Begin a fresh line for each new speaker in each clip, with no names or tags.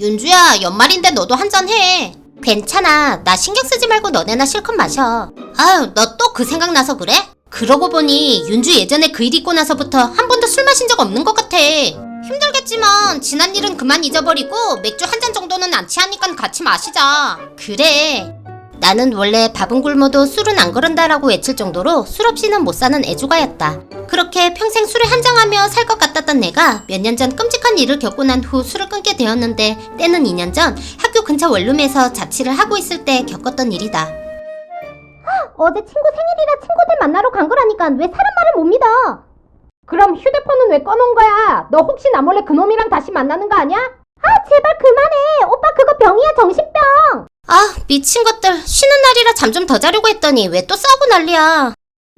윤주야, 연말인데 너도 한잔 해. 괜찮아. 나 신경 쓰지 말고 너네나 실컷 마셔. 아유, 너 또 그 생각나서 그래? 그러고 보니 윤주 예전에 그 일 있고 나서부터 한 번도 술 마신 적 없는 것 같아. 힘들겠지만 지난 일은 그만 잊어버리고 맥주 한 잔 정도는 안 취하니까 같이 마시자. 그래. 나는 원래 밥은 굶어도 술은 안 그런다라고 외칠 정도로 술 없이는 못 사는 애주가였다. 그렇게 평생 술에 한장하며 살 것 같았던 내가 몇 년 전 끔찍한 일을 겪고 난 후 술을 끊게 되었는데 때는 2년 전 학교 근처 원룸에서 자취를 하고 있을 때 겪었던 일이다.
어제 친구 생일이라 친구들 만나러 간 거라니까 왜 사람 말을 못 믿어? 그럼 휴대폰은 왜 꺼놓은 거야? 너 혹시 나 몰래 그놈이랑 다시 만나는 거 아니야? 아 제발 그만해. 오빠 그거 병이야 정신병.
아, 미친 것들. 쉬는 날이라 잠 좀 더 자려고 했더니 왜 또 싸우고 난리야.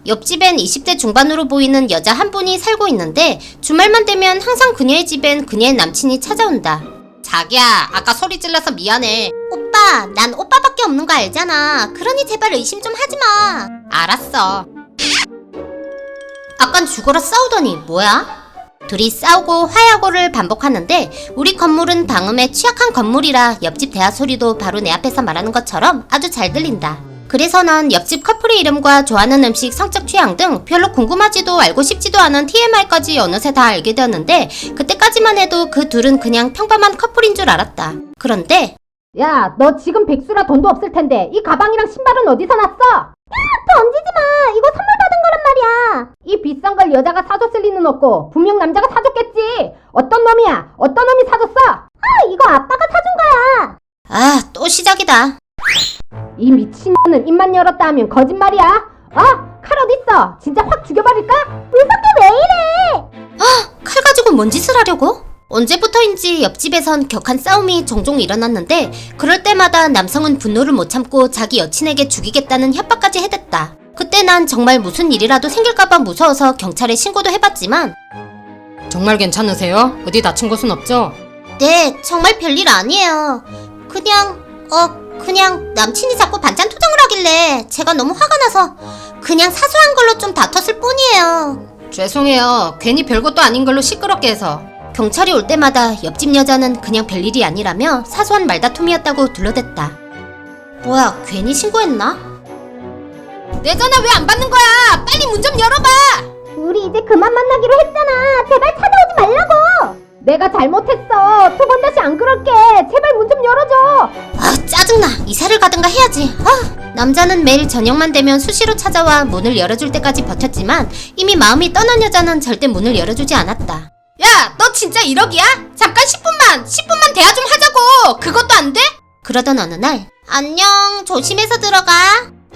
옆집엔 20대 중반으로 보이는 여자 한 분이 살고 있는데 주말만 되면 항상 그녀의 집엔 그녀의 남친이 찾아온다. 자기야, 아까 소리 질러서 미안해. 오빠, 난 오빠밖에 없는 거 알잖아. 그러니 제발 의심 좀 하지 마. 알았어. 아깐 죽어라 싸우더니 뭐야? 둘이 싸우고 화해하고를 반복하는데 우리 건물은 방음에 취약한 건물이라 옆집 대화 소리도 바로 내 앞에서 말하는 것처럼 아주 잘 들린다. 그래서 난 옆집 커플의 이름과 좋아하는 음식, 성적 취향 등 별로 궁금하지도 알고 싶지도 않은 TMI까지 어느새 다 알게 되었는데 그때까지만 해도 그 둘은 그냥 평범한 커플인 줄 알았다. 그런데
야 너 지금 백수라 돈도 없을 텐데 이 가방이랑 신발은 어디서 났어? 야 던지지 마. 이거 선물 받은 거란 말이야. 이 비싼 걸 여자가 사줬을 리는 없고 분명 남자가 사줬겠지. 어떤 놈이야? 어떤 놈이 사줬어? 아 이거 아빠가 사준 거야.
아, 또 시작이다.
이 미친년은 입만 열었다 하면 거짓말이야? 어? 칼 어딨어? 진짜 확 죽여버릴까? 무섭게 왜 이래?
칼 가지고 뭔 짓을 하려고? 언제부터인지 옆집에선 격한 싸움이 종종 일어났는데 그럴 때마다 남성은 분노를 못 참고 자기 여친에게 죽이겠다는 협박까지 해댔다. 그때 난 정말 무슨 일이라도 생길까봐 무서워서 경찰에 신고도 해봤지만
정말 괜찮으세요? 어디 다친 곳은 없죠?
네 정말 별일 아니에요. 그냥 어 그냥 남친이 자꾸 반찬 투정을 하길래 제가 너무 화가 나서 그냥 사소한 걸로 좀 다퉜을 뿐이에요.
죄송해요. 괜히 별것도 아닌 걸로 시끄럽게 해서.
경찰이 올 때마다 옆집 여자는 그냥 별일이 아니라며 사소한 말다툼이었다고 둘러댔다. 뭐야, 괜히 신고했나? 내 전화 왜 안 받는 거야? 빨리 문 좀 열어봐!
우리 이제 그만 만나기로 했잖아. 제발 찾아오지 말라고. 내가 잘못했어. 두 번 다시 안 그럴게. 제발 문 좀 열어줘.
아, 짜증나. 이사를 가든가 해야지. 아, 남자는 매일 저녁만 되면 수시로 찾아와 문을 열어줄 때까지 버텼지만 이미 마음이 떠난 여자는 절대 문을 열어주지 않았다. 야, 너 진짜 1억이야? 잠깐 10분만, 10분만 대화 좀 하자고! 그것도 안 돼? 그러던 어느 날, 안녕, 조심해서 들어가.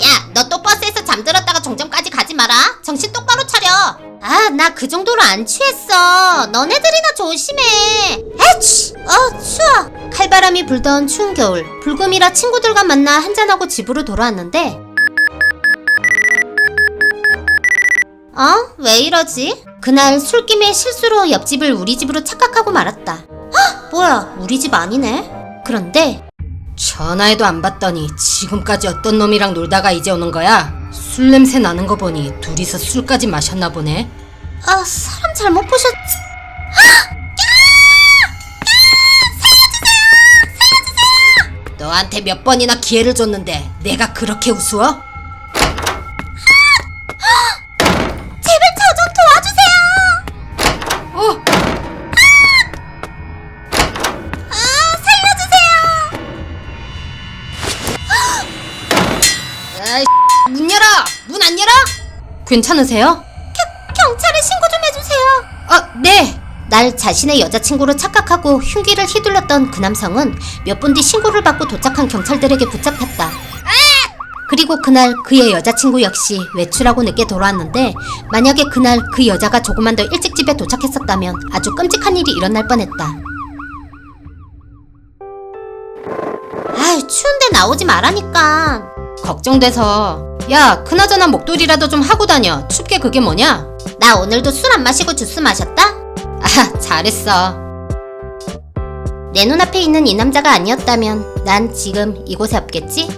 야, 너 또 버스에서 잠들었다가 종점까지 가지 마라. 정신 똑바로 차려. 아, 나 그 정도로 안 취했어. 너네들이나 조심해. 에치! 어, 추워. 칼바람이 불던 추운 겨울. 불금이라 친구들과 만나 한잔하고 집으로 돌아왔는데. 어? 왜 이러지? 그날 술김에 실수로 옆집을 우리 집으로 착각하고 말았다. 헉! 뭐야, 우리 집 아니네? 그런데
전화해도 안 받더니 지금까지 어떤 놈이랑 놀다가 이제 오는 거야? 술 냄새 나는 거 보니 둘이서 술까지 마셨나 보네.
아, 사람 잘못 보셨...
너한테 몇 번이나 기회를 줬는데 내가 그렇게 우스워? 문 열어! 문 안 열어? 괜찮으세요?
경찰에 신고 좀 해주세요!
아, 네.
날 자신의 여자친구로 착각하고 흉기를 휘둘렀던 그 남성은 몇 분 뒤 신고를 받고 도착한 경찰들에게 붙잡혔다. 그리고 그날 그의 여자친구 역시 외출하고 늦게 돌아왔는데 만약에 그날 그 여자가 조금만 더 일찍 집에 도착했었다면 아주 끔찍한 일이 일어날 뻔했다. 아이 추운데 나오지 말라니까.
걱정돼서. 야, 그나저나 목도리라도 좀 하고 다녀. 춥게 그게 뭐냐?
나 오늘도 술 안 마시고 주스 마셨다?
아, 잘했어.
내 눈앞에 있는 이 남자가 아니었다면 난 지금 이곳에 없겠지?